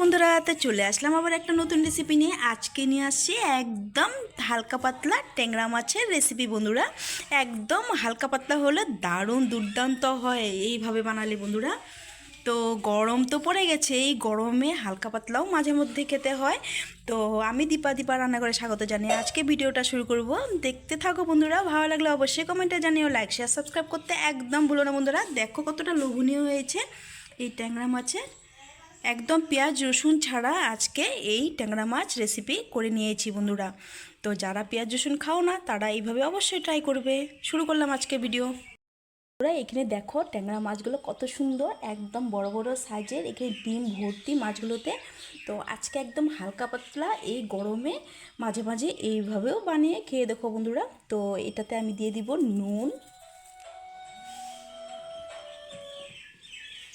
বন্ধুরা, তো চলে আসলাম আবার একটা নতুন রেসিপি নিয়ে। আজকে নিয়ে আসছি একদম হালকা পাতলা ট্যাংরা মাছের রেসিপি বন্ধুরা। একদম হালকা পাতলা হলে দারুণ দুর্দান্ত হয় এইভাবে বানালে বন্ধুরা। তো গরম তো পড়ে গেছে, এই গরমে হালকা পাতলাও মাঝে মধ্যে খেতে হয়। তো আমি দীপা দীপা রান্না করে স্বাগত জানিয়ে আজকে ভিডিওটা শুরু করব। দেখতে থাকো বন্ধুরা, ভালো লাগলে অবশ্যই কমেন্টে জানিও লাইক শেয়ার সাবস্ক্রাইব করতে একদম ভুলো না বন্ধুরা। দেখো কতটা লোভনীয় হয়েছে এই ট্যাংরা মাছের। একদম পেঁয়াজ, রসুন ছাড়া আজকে এই ট্যাংরা মাছ রেসিপি করে নিয়েছি বন্ধুরা। তো যারা পেঁয়াজ, রসুন খাও না, তারা এইভাবে অবশ্যই ট্রাই করবে। শুরু করলাম আজকে ভিডিও ওরা এখানে দেখো ট্যাংরা মাছগুলো কত সুন্দর, একদম বড় বড় সাইজের। এখানে ডিম ভর্তি মাছগুলোতে। তো আজকে একদম হালকা পাতলা এই গরমে মাঝে মাঝে এইভাবেও বানিয়ে খেয়ে দেখো বন্ধুরা। তো এটাতে আমি দিয়ে দিব নুন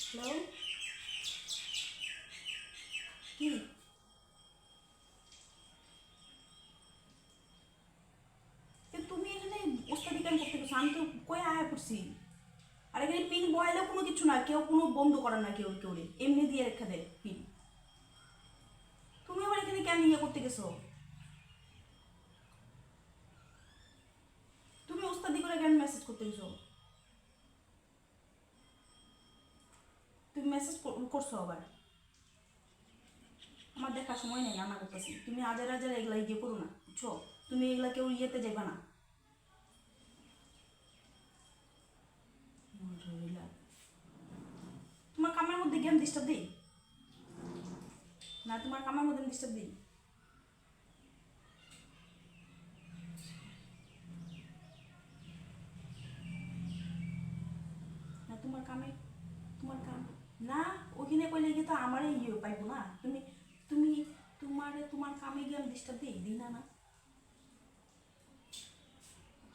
হ্যালো কি এ তুমি এখানে ওস্তাদি কেন করতে গেছো আমি তো কই আয়া করছি আর এখানে কোনো কিছু না, কেউ কোনো বন্ধ করার না কেউ কেউ এমনি দিয়ে রেখে দেয় পিন। তুমি আবার এখানে কেন ইয়ে করতে গেছো? তুমি ওস্তাদি করে কেন মেসেজ করতে গেছো? তুমি মেসেজ করছ আবার। আমার দেখার সময় নেই, রান্না করতেছি। তুমি হাজার হাজার এগুলা ইয়ে করো না, বুঝছ? তুমি এগুলা কেউ ইয়েতে যাইবা না। তোমার কামের মধ্যে গেম ডিস্টার্ব দিই? না, তোমার কামের মধ্যে ডিস্টার্ব দিই? না, তোমার কামে, তোমার কাম, না, ওখানে কইলে গিয়ে তো আমারই ইয়ে পাইবো না। তুমি তুমি তোমার তোমার কামে গিয়ে আমি ডিস্টার্ব দিই? দিই না না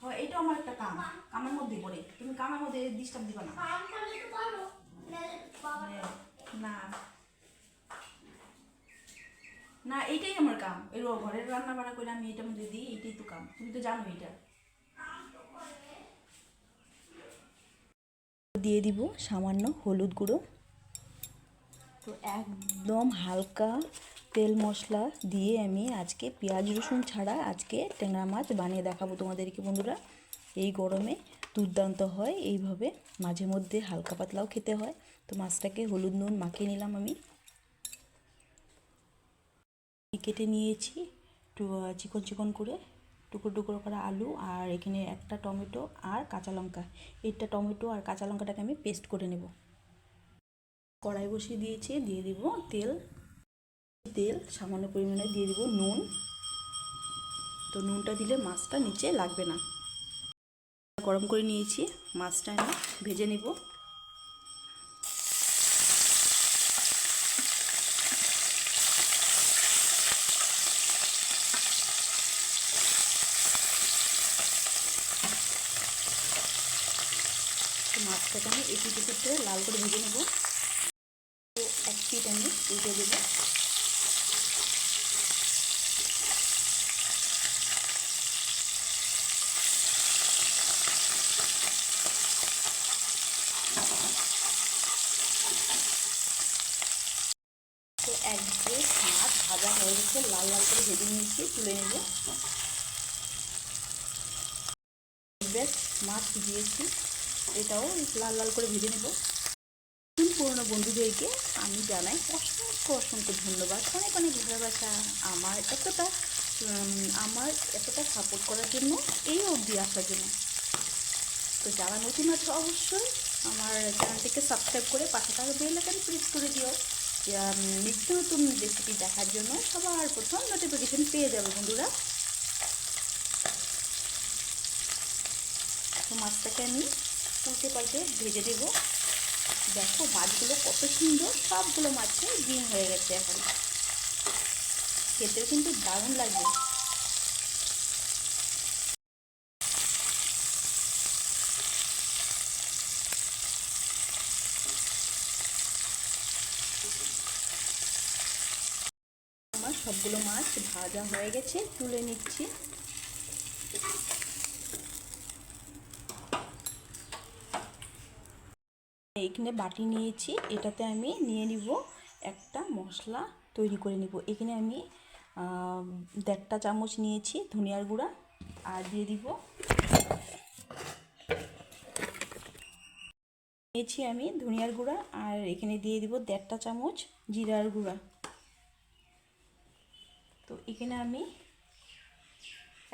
হয় এটা আমার একটা কাম কামের মধ্যে পড়ে। তুমি কামের মধ্যে ডিস্টার্ব দিবা না। হ্যাঁ, না না। এইটাই আমার কাম। এই রো- ঘরের রান্না বান্না করে আমি এটার মধ্যে দিই এটাই তো কাম। তুমি তো জানো এটা। দিয়ে দিব সামান্য হলুদ গুঁড়ো। তো একদম হালকা তেল মশলা দিয়ে আমি আজকে পেঁয়াজ রসুন ছাড়া আজকে ট্যাংরা মাছ বানিয়ে দেখাবো তোমাদেরকে বন্ধুরা। এই গরমে দুর্দান্ত হয়। এইভাবে মাঝে মধ্যে হালকা পাতলাও খেতে হয়। তো মাছটাকে হলুদ নুন মাখিয়ে নিলাম আমি। কেটে নিয়েছি চিকন চিকন করে, টুকরো টুকরো করা আলু আর এখানে একটা টমেটো আর কাঁচা লঙ্কা। এইটা টমেটো আর কাঁচা লঙ্কাটাকে আমি পেস্ট করে নেব। কড়াই বসিয়ে দিয়েছি, দিয়ে দিব তেল। তেল সামান্য পরিমাণে দিয়ে দিব নুন। তো নুনটা দিলে মাছটা নিচে লাগবে না। গরম করে নিয়েছি, মাছটা আমি ভেজে নেব। মাছটাকে আমি একটু করে লাল করে ভেজে নেব তো এক পিট আমি উল্টে দেবো তো এক প্লেট মাছ ভাজা লাল লাল করে ভেজে নিয়েছি, তুলে নেব। বেশ, মাছ দিয়েছি, এটাও লাল লাল করে ভেজে নেব। পুরনো বন্ধুদেরকে আমি জানাই অসংখ্য অসংখ্য ধন্যবাদ। অনেক অনেক ভালোবাসা আমার এতটা আমার এতটা সাপোর্ট করার জন্য, এই অবধি আসার জন্য। তো যারা নতুন আছে অবশ্যই আমার চ্যানেলটিকে সাবস্ক্রাইব করে পাশে থাকা বেল আইকন প্রেস করে দিও। নিত্য রেসিপি দেখার জন্য সবার প্রথম নোটিফিকেশন পেয়ে যাবে বন্ধুরা। মাছটাকে আমি উল্টে পাল্টে ভেজে দেবো। দেখো মাছগুলো কত সুন্দর, সবগুলো মাছে ডিম হয়ে গেছে এখন। খেতেও কিন্তু দারুণ লাগবে। আমার সবগুলো মাছ ভাজা হয়ে গেছে, তুলে নিচ্ছি। এইখানে বাটি নিয়েছি, এটাতে আমি নিয়ে নিব একটা মশলা তৈরি করে নিব। এখানে আমি দেড়টা চামচ নিয়েছি ধনিয়ার গুঁড়া, আর দিয়ে দিব নিয়েছি আমি ধনিয়ার গুঁড়া আর এখানে দিয়ে দিব দেড়টা চামচ জিরার গুঁড়া। তো এখানে আমি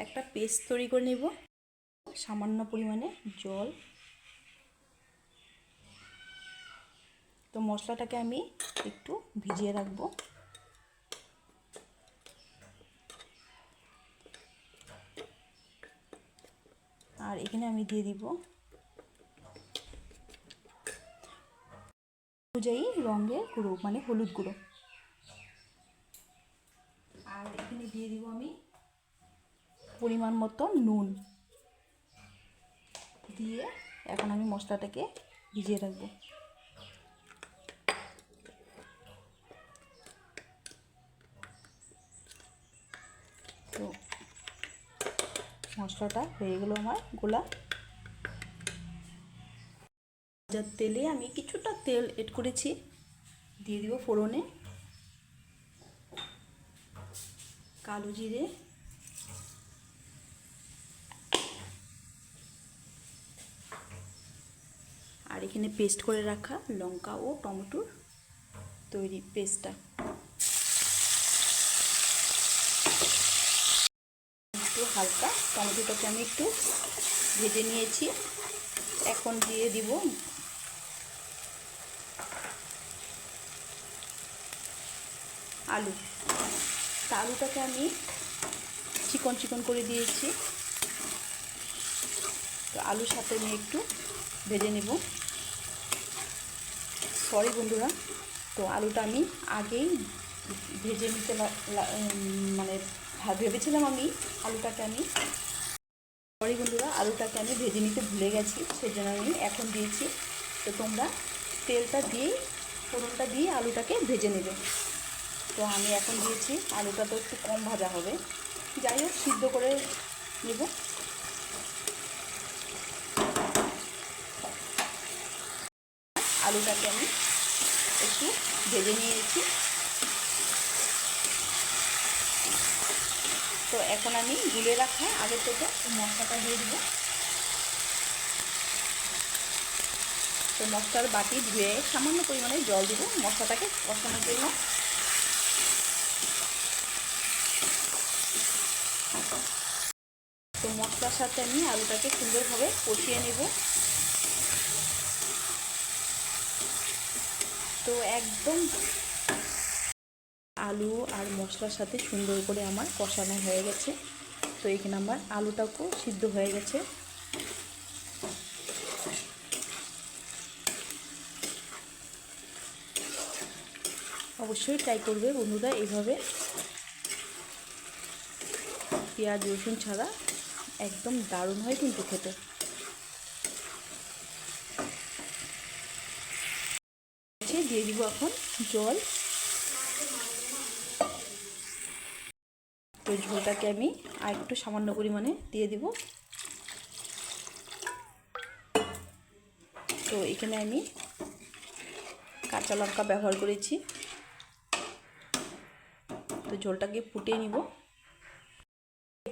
একটা পেস্ট তৈরি করে নেব, সামান্য পরিমাণে জল। তো মশলাটাকে আমি একটু ভিজিয়ে রাখব। আর এখানে আমি দিয়ে দিব অনুযায়ী রঙের গুঁড়ো মানে হলুদ গুঁড়ো। আর এখানে দিয়ে দিব আমি পরিমাণ মতো নুন। দিয়ে এখন আমি মশলাটাকে ভিজিয়ে রাখব। তো মশলাটা হয়ে গেলো আমার গোলা। ভাজার তেলে আমি কিছুটা তেল এড করেছি। দিয়ে দিব ফোড়নে। কালো জিরে। আর এখানে পেস্ট করে রাখা লঙ্কা ও টমেটোর তৈরি পেস্টটা একটু হালকা টমেটোটাকে আমি একটু ভেজে নিয়েছি। এখন দিয়ে দিব আলু। তা আলুটাকে আমি চিকন চিকন করে দিয়েছি। তো আলুর সাথে আমি একটু ভেজে নেব। সরি বন্ধুরা, তো আলুটা আমি আগেই ভেজে নিতে মানে ভেবেছিলাম আমি আলুটাকে আমি। সরি বন্ধুরা, আলুটাকে আমি ভেজে নিতে ভুলে গেছি, সেজন্য আমি এখন দিয়েছি। তো তোমরা তেলটা দিয়েই, ফোড়নটা দিয়ে আলুটাকে ভেজে নেবে। তো আমি এখন দিয়েছি আলুটা তো একটু কম ভাজা হবে। যাই হোক, সিদ্ধ করে নেব। আলুটাকে আমি একটু ভেজে নিয়েছি। তো এখন আমি গুলে রাখা আগের থেকে মশলাটা দিয়ে দিব। তো মশলার বাটি ধুয়ে সামান্য পরিমাণে জল দিব। মশলাটাকে কষানোর জন্য তো মশলার সাথে আমি আলুটাকে সুন্দরভাবে কষিয়ে নেব। তো একদম আলু আর মশলার সাথে সুন্দর করে আমার কষানো হয়ে গেছে। তো এখানে আমার আলুটাকেও সিদ্ধ হয়ে গেছে। অবশ্যই ট্রাই করবে বন্ধুরা, এইভাবে। পেঁয়াজ, রসুন ছাড়া একদম দারুণ হয় কিন্তু খেতে। দিয়ে দিব এখন জল। তো ঝোলটাকে আমি আর একটু সামান্য পরিমাণে দিয়ে দিব। তো এখানে আমি কাঁচা লঙ্কা ব্যবহার করেছি। তো ঝোলটাকে ফুটিয়ে নিব।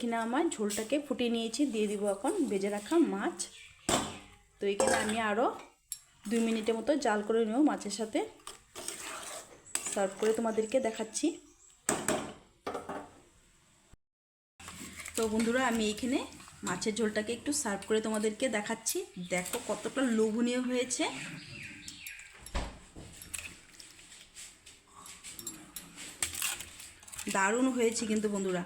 এখানে আমার ঝোলটাকে ফুটিয়ে নিয়েছি। দিয়ে দিব এখন ভেজে রাখা মাছ। তো এখানে আমি আরও দুই মিনিটের মতো জাল করে নেব মাছের সাথে। সার্ভ করে তোমাদেরকে দেখাচ্ছি। তো বন্ধুরা, আমি এখানে মাছের ঝোলটাকে একটু সার্ভ করে তোমাদেরকে দেখাচ্ছি। দেখো কতটা লোভনীয় হয়েছে। দারুণ হয়েছে কিন্তু বন্ধুরা।